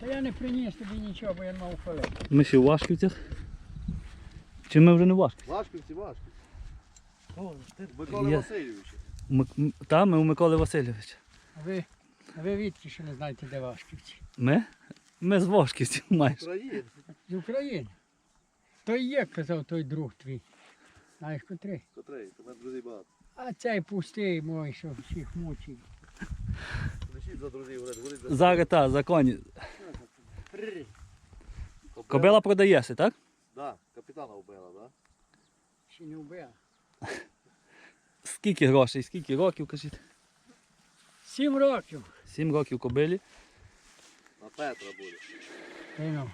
Та я не приніс тобі нічого, бо я мав халеп. Ми ще у Вашківцях. Чи ми вже не у Вашківцях? Важківці, важкі. Микола Є. Васильович. Ми, та, ми у Миколи Васильовича. А ви, а ви відки ще не знаєте, де Вашківці? Ми? Ми з Вашківців майже. Україна. З України. То і є, казав той друг твій. Знаєш, котрий? Котрий, у мене друзів багато. А цей пустий мой, що всіх мучить. Лишіть за друзів, говорить, говорить за... Зараз та, за коні. Кобила продається, так? Да, капітана вбила, да? Ще не вбив. Скільки грошей, скільки років, кажіть? Сім років. Сім років кобилі. На Петра буде. Вино.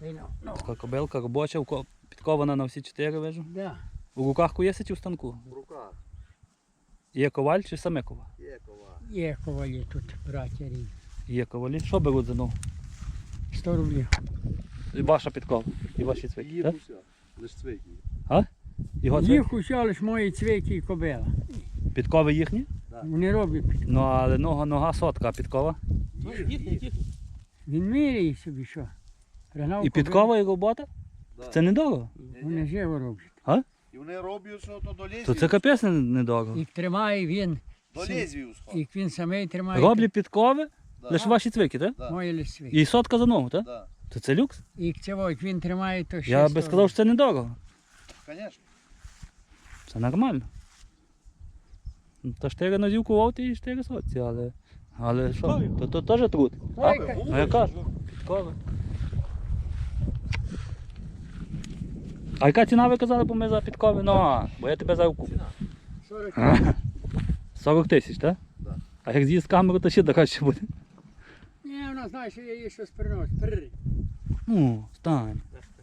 Вино. Ну, Така кобилка робоча, підкована на всі чотири вижу. да. У руках куєси чи в станку? В руках. Є коваль чи саме коваль? Є кова. Є ковалі тут, браття рівні. Є ковалі. Що беруть за ногу? 100 рублів. І ваша підкова. І ваші цвики. Їх Так? уся. Лиш цвики. Його цвики? Їх усе лише мої цвіки і кобила. Підкови їхні? Вони роблять. під- Ну але нога, нога сотка, а підкова. Їх, їх. Він міряє собі що. Пригнав І підкова, і робота? Да. Це недорого. Вони живо роблять. І вони роблять, що то до лезвію. То це капець не- недорого. Їх тримає він, До лезвію сход. і він самий тримає. Роблять підкови. Лише ваші цвики, так? Да. Мої лисви. І сотка за ногу, так? Да. То це люкс? І цього, як він тримає, то ще Я би сказав, що це недорого. Конечно. Це нормально. Ну, Та 4 нозів кував і 4 сотці, але. Але що? То, то теж труд. Ой, яка- А я кажу, підкови. А яка ціна ви казали, бо ми за підкови? Ну, а, бо я тебе зараз куплю. 40 40 тисяч, так? Да. А як з'їзд камеру, то ще дорожче буде. Вона знає, що я їй щось приносить. Пррр. Ну, стань.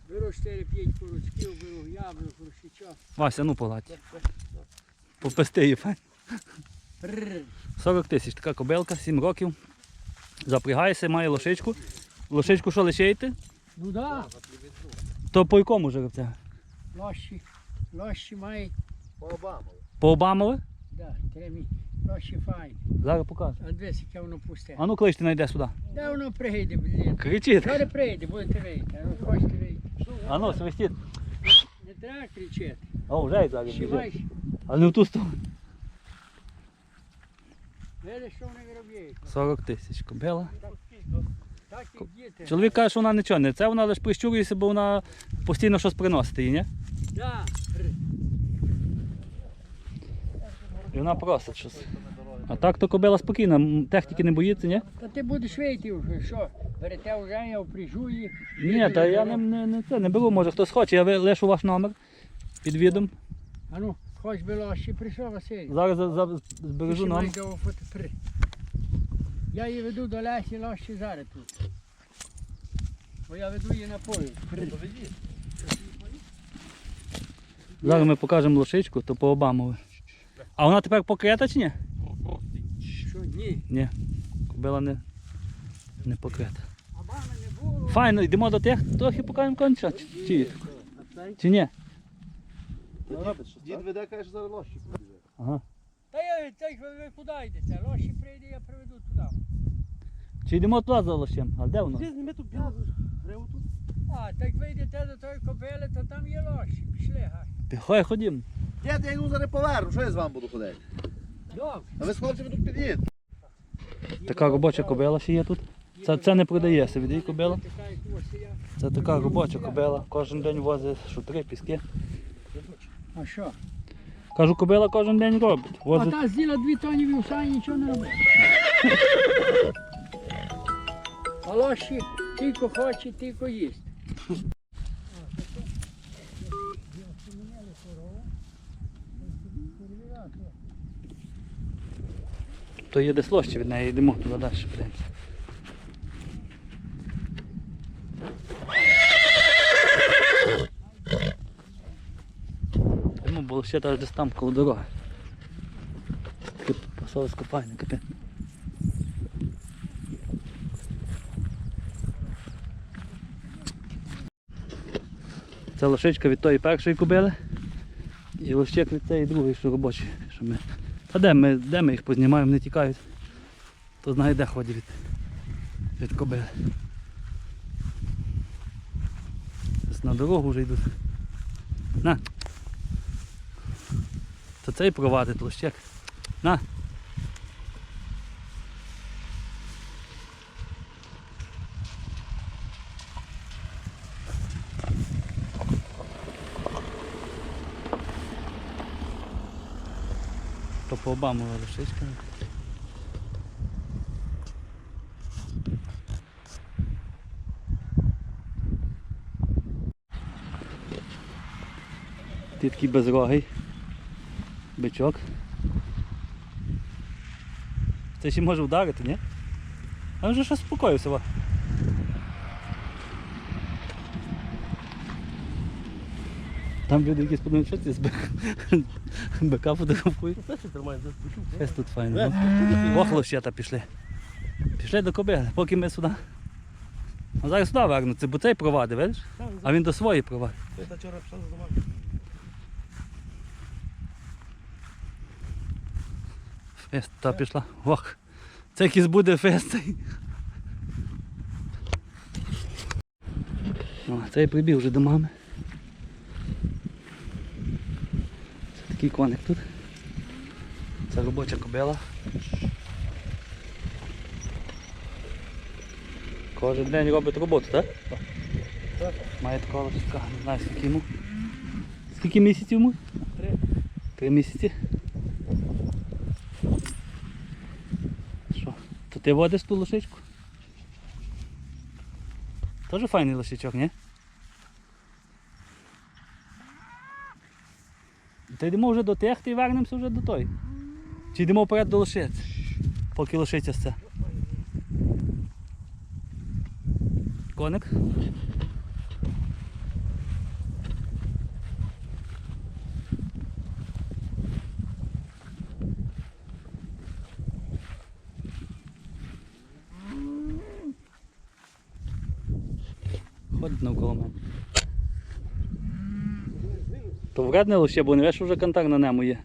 Беру 4-5 курочків, беру яблук, рушичок. Вася, ну погладь. Попусти її. Пррр. 40 тисяч, така кобилка, 7 років. Запрягаєшся, має лошичку. Лошичку що лишаєте? Ну да, То по якому жеребця? лощі. Лощі мають, По Обамові. По Обамове? да, тремі. Лощі файні. Зараз покажу. А дивись, яке воно пусте. А ну кличте найде сюди. Де воно прийде, блін? Кричіть. Коли прийде, будете вийти. А ну хочете вийти. А ну, свистіть. Не треба кричати. О, вже й зараз Ще біжить. маєш. Але не в ту сторону. Видиш, що вони виробляють. 40 тисяч кобила. Так і діти. Чоловік каже, що вона нічого не це, вона лише прищурюється, бо вона постійно щось приносить їй, ні? Да. І вона просить щось. А так то кобила спокійна, техніки не боїться, ні? Та ти будеш вийти вже, що? Берете вже, я впряжу їх. Ні, та я не, не, не, це, не беру, може хтось хоче, я лишу ваш номер під відом. А ну, хоч би лощі прийшов, Василь. Зараз за, за, збережу Ще номер. Я її веду до Лесі лощі зараз тут. Бо я веду її на поле. Зараз ми покажемо лошичку, то по Обамове. А вона тепер покрита чи ні? Що, ні? Ні. Кобила не, не покрита. Не було. Файно, йдемо до тих, трохи покажемо конча. Чи, чи, чи ні? Дід веде, каже, зараз лощі побіже. Ага. Та я, та й ви, ви куди йдете? Лощі прийде, я приведу туди. Чи йдемо туди за лощем? А де воно? Ми тут біло гриву тут. А, так ви йдете до тої кобили, то там є лощі. Пішли, гай. Хай ходімо. Дід, я йду зараз поверну, що я з вами буду ходити? А ви з хлопцями тут під'їдете. Така робоча кобила ще є тут. Це, це не продається, від її кобила. Це така робоча кобила. Кожен день возить шутри, піски. А що? Кажу, кобила кожен день робить. А та з'їла дві тоні вівса і нічого не робить. А лощі тільки хоче, тільки їсть. То є десь лощі від неї, йдемо туди далі. подивимося. Йому було ще теж десь там коло дороги. Пасове скопання, капець. Це лошичка від тої першої кобили. І лощик від цієї другої, що робочі. Що ми... Та де ми, де ми їх познімаємо, не тікають. То знає де ходять від, від кобили. Зараз на дорогу вже йдуть. На. Та цей провадить лощек. На. То по обаму лошичка. Ти такий безрогий. Бичок. Це ще може вдарити, ні? А вже щось спокоївся. Там люди якісь подумають, що це з бика фотографують. Ось тут файно. ну. Ох, лощета пішли. Пішли до кобили, поки ми сюди. А зараз сюди вернуться, бо цей провадить, видиш? А він до своєї провадить. Фест та пішла. Ох. Це якийсь буде фест. О, цей прибіг вже до мами. Такий коник тут. Це робоча кобила. Кожен день робить роботу, так? Так. Має такого лошадка, не знаю скільки йому. Скільки місяців йому? Три. Три місяці. Що? То ти водиш ту лошичку? Тоже файний лошичок, ні? То йдемо вже до тих і вернемося вже до той. Чи йдемо вперед до лошиць, поки лошиця це. Коник? Ходить навколо мене. То вредне лише, бо не веш, вже контакт на ньому є.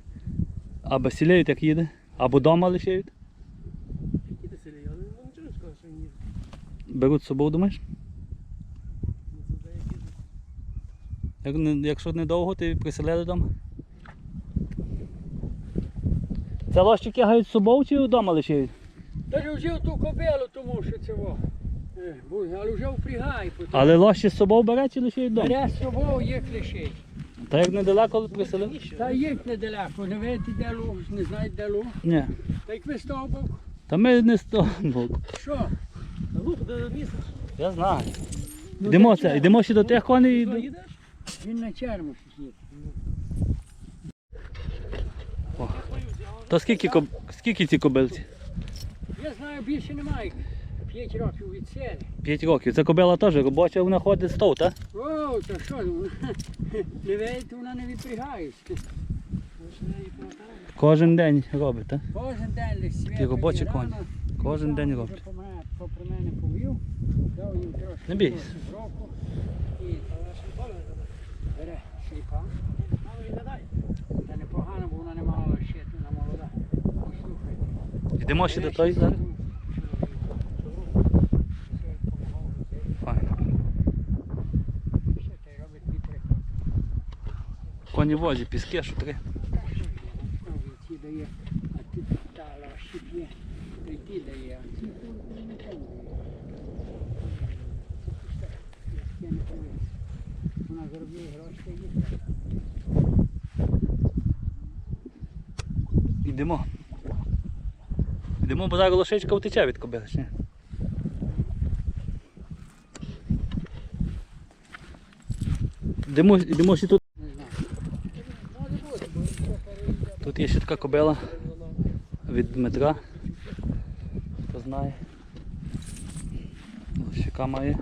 Або сілеють, як їде, або вдома лишають. Беруть з собою, думаєш? Як Якщо недовго, ти приселили вдома. Це лощі кигають з собою чи вдома лишають? Та ж взяв ту кобилу, тому що це во. Е, бо- Але вже впрягай. потім. Але лощі з собою бере чи лишають вдома? Бере з собою їх лишить. Та як недалеко приселили? Та їх недалеко, не видите де луг, не знають де луг. Ні. Та як ви з того боку, Та ми не з того боку. що? Я знаю. Ну, Йдемо це, йдемо ще до тих коней. і до- Він на черму сидить. То скільки, коб- скільки ці кобилці? Я знаю, більше немає. П'ять років від сели. П'ять років. Це кобила теж робоча, вона ходить з тов, так? О, та що, ну, не видите, вона не відпрягається. Кожен день робить, так? Кожен день лише світ. Робочі коні. Кожен день робить. Попри мене повів, дав їм трошки Не бійся. року і бере шейпа. Та непогано, бо вона не мала ще, вона молода. Послухайте. Йдемо ще до той зараз. Файно. Ще ти робить дві приходи. Коні возі, піски, що три. Ті дає, а ти та лоші п'є, то й ті дає, а ці курви не дає. Це пусте, я не повинен. Вона заробляє гроші і. Йдемо. Йдемо, бо зараз лошичка втече від кобили. ні? Йдемо, йдемо ще тут. Не знаю. Може бути, бо він все переїде. Тут є ще така кобила від Дмитра. Хто знає. Щека має.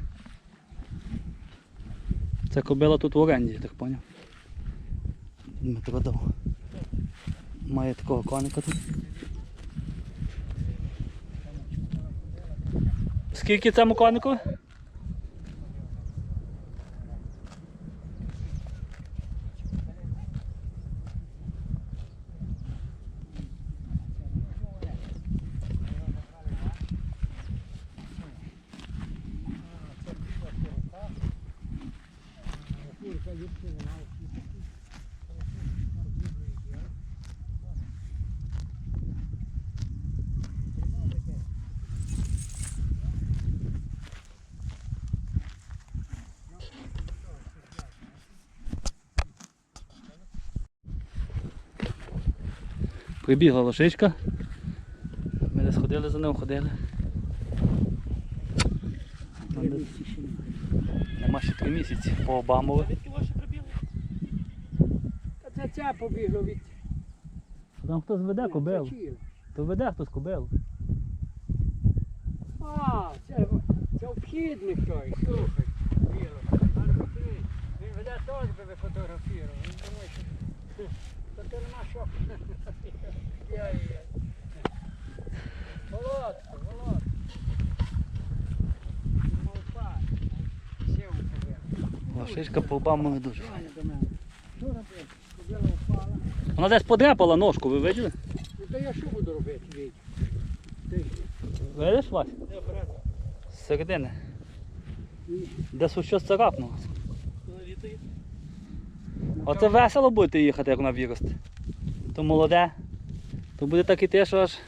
Це кобила тут в оренді, я так поняв. Дмитро дав. Має такого коника тут. Скільки цьому конику? Прибігла лошичка. Ми не сходили за ним, ходили. Нема ще три місяці. По Обамове. Та це ця побігла від Там хтось веде кобилу. То веде хтось кобилу. А, це, це вхідник той, слухай. Він веде теж би ви фотографував. Він думає, що та ти нема що. Лошичка по дуже. Робити? Кобила впала. Вона десь подряпала ножку, ви виділи? Ну то я що буду робити, Видиш, Вась? З середини. Десь щось царапнуло. Ну, Оце весело будете їхати, як вона виросте. То молоде. То буде так іти, що аж.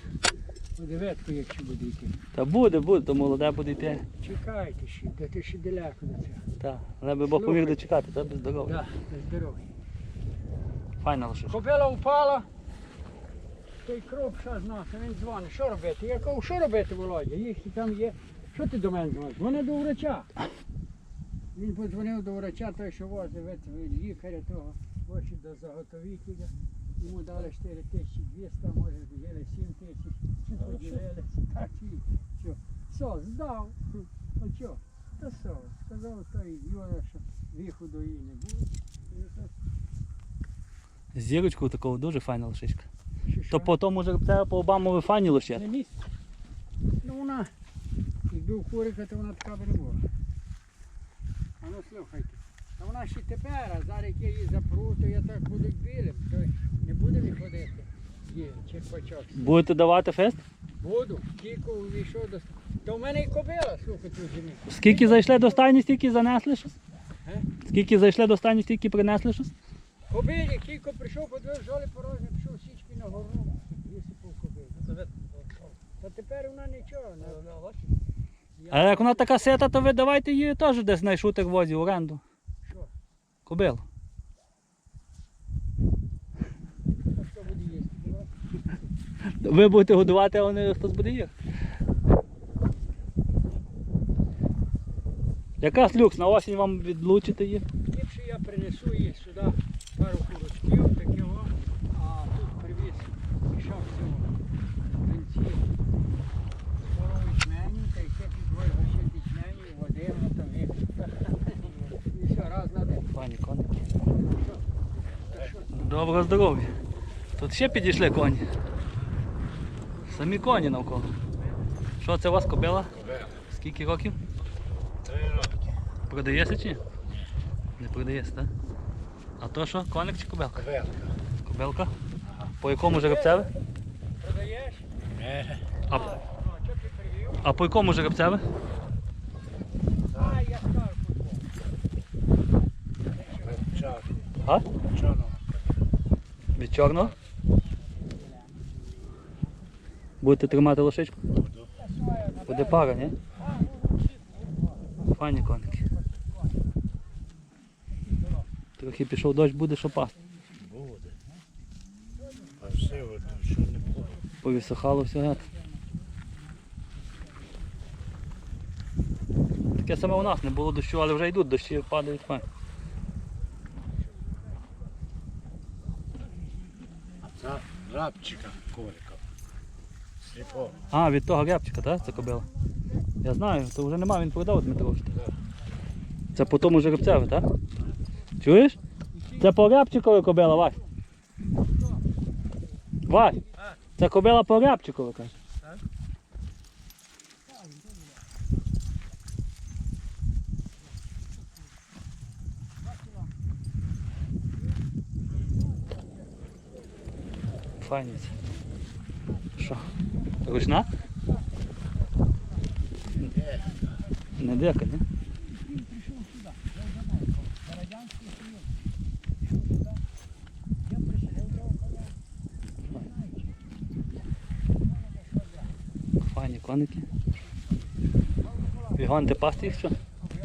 Подиветку, якщо буде йти. Та буде, буде, то молоде буде йти. Чекайте ще, де ти ще далеко до цього. Так. Але би Бог поміг дочекати, та без здоров'я. Да, на здоров'я. Файна лошичка. Кобила впала, той кров що з носа, він дзвонить. Що робити? Я кажу, що робити, Володя? Їхні там є. Що ти до мене дзвониш? Дзвони до врача. Він подзвонив до врача, той, що возить від лікаря того, очі до заготовителя. Йому дали 4200, може взяли 7 тисяч. Поділилися. Так і що. Все, здав. А що? Та все, сказав той Юра, що виходу її не буде. І це З зірочкою такого дуже файна лошичка. То що? по тому по Обамові файні лоші. Не місце. Ну вона, якби у курика, то вона така би не була. А ну слухайте. Та вона ще тепер, а зараз як я її запру, то я так буду білим, то не буде не ходити. Є, черпачок. Будете давати фест? Буду, тільки увійшов до... То в мене і кобила, слухай, тут зимі. Скільки зайшли до стайні, стільки занесли щось? Е? Скільки зайшли до стайні, стільки принесли щось? Кобилі, тільки прийшов, подивив, жоли порожні, пішов січки на гору, висипав кобилу. Та тепер вона нічого. Не... А як вона така сита, то ви давайте її теж десь на шутик возі в оренду. Давай. Ви будете годувати, а вони хтось буде їхати. Якраз люкс, на осінь вам відлучити її. Ліпше я принесу її сюди пару курочків, таке о, а тут привіз мішок цього бензину. Пару ячменю, та й ще під двоє горщик ячменю, води, воно там є. І все, раз на день. Пані коники. Та що? Доброго здоров'я. Тут ще підійшли коні. Самі коні навколо. Що це у вас кобила? Скільки років? Три роки. Продається чи? Не продається, так? А то що, коник чи кобилка? Велка. Кобилка? По якому жеребцеві? Продаєш? Не. А, а по якому жеребцеві? А, я скажу. А? Чорно. Від чорного? Будете тримати лошичку? Буде пара, ні? Файні коники. Трохи пішов дощ, буде що пасти. Буде. А все, що не буде. Повісохало все геть. Таке саме у нас, не було дощу, але вже йдуть, дощі падають файно. Це рабчика корика. Сліпо. А, від того рябчика, так? Це кобила? Я знаю, то вже нема, він продав Дмитро. Це по тому жеребцеві, так? Чуєш? Це по рябчикові кобила, Вась. Вась, це кобила по рябчикові, каже. файниці. Що? Ручна? Не дека, ні? Файні коники. Вігон, ти пасти їх що?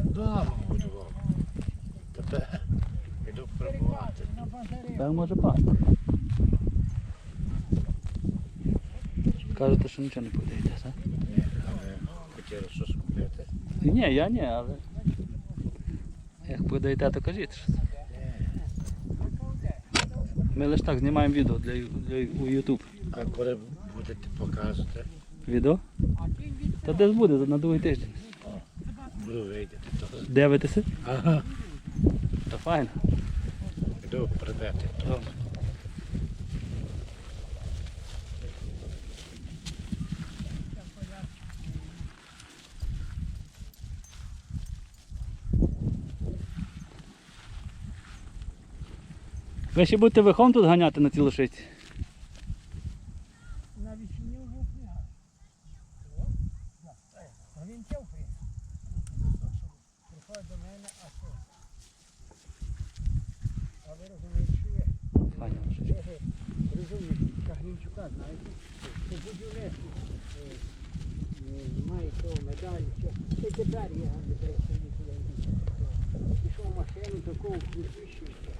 Да, мабуть, Тепер іду може пасти. Кажете, що нічого не продаєте, так? Але хотіли щось купити. Ні, я ні, але. Як продаєте, то кажіть щось. Ми лише так знімаємо відео для, для у YouTube. А коли будете показувати, Відео? Та десь буде на другий тиждень. буду вийти. То... Дивитеся? Ага. То файно. Йду прибити. Ви ще будете верхом тут ганяти на цій лошиці? на вісні був пригад. А він тяв пригад. Приходить до мене, а що? А ви розумієте, що є? Файна лошичка. Це розумієте, Кагнінчука, знаєте? Це будівництво. Має того медалі. Це тепер є антидепресивні Пішов машину, такого. Пішов машину, кобилу.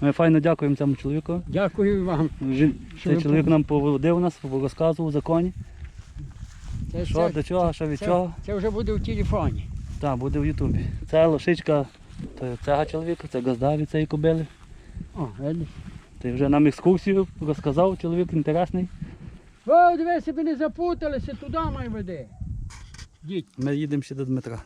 Ми файно дякуємо цьому чоловіку. Дякую вам. Жін- Що Цей ви чоловік нам поводив нас, розказував законі. Це, Що, це- до чого, що від це- чого. Це вже буде в телефоні. Так, буде в Ютубі. Це лошичка то цього чоловіка, це газдаві цієї кобили. О, видиш? Ти вже нам екскурсію розказав, чоловік інтересний. О, дивись, ви не запуталися, туди май веде. Діть. Ми їдемо ще до Дмитра.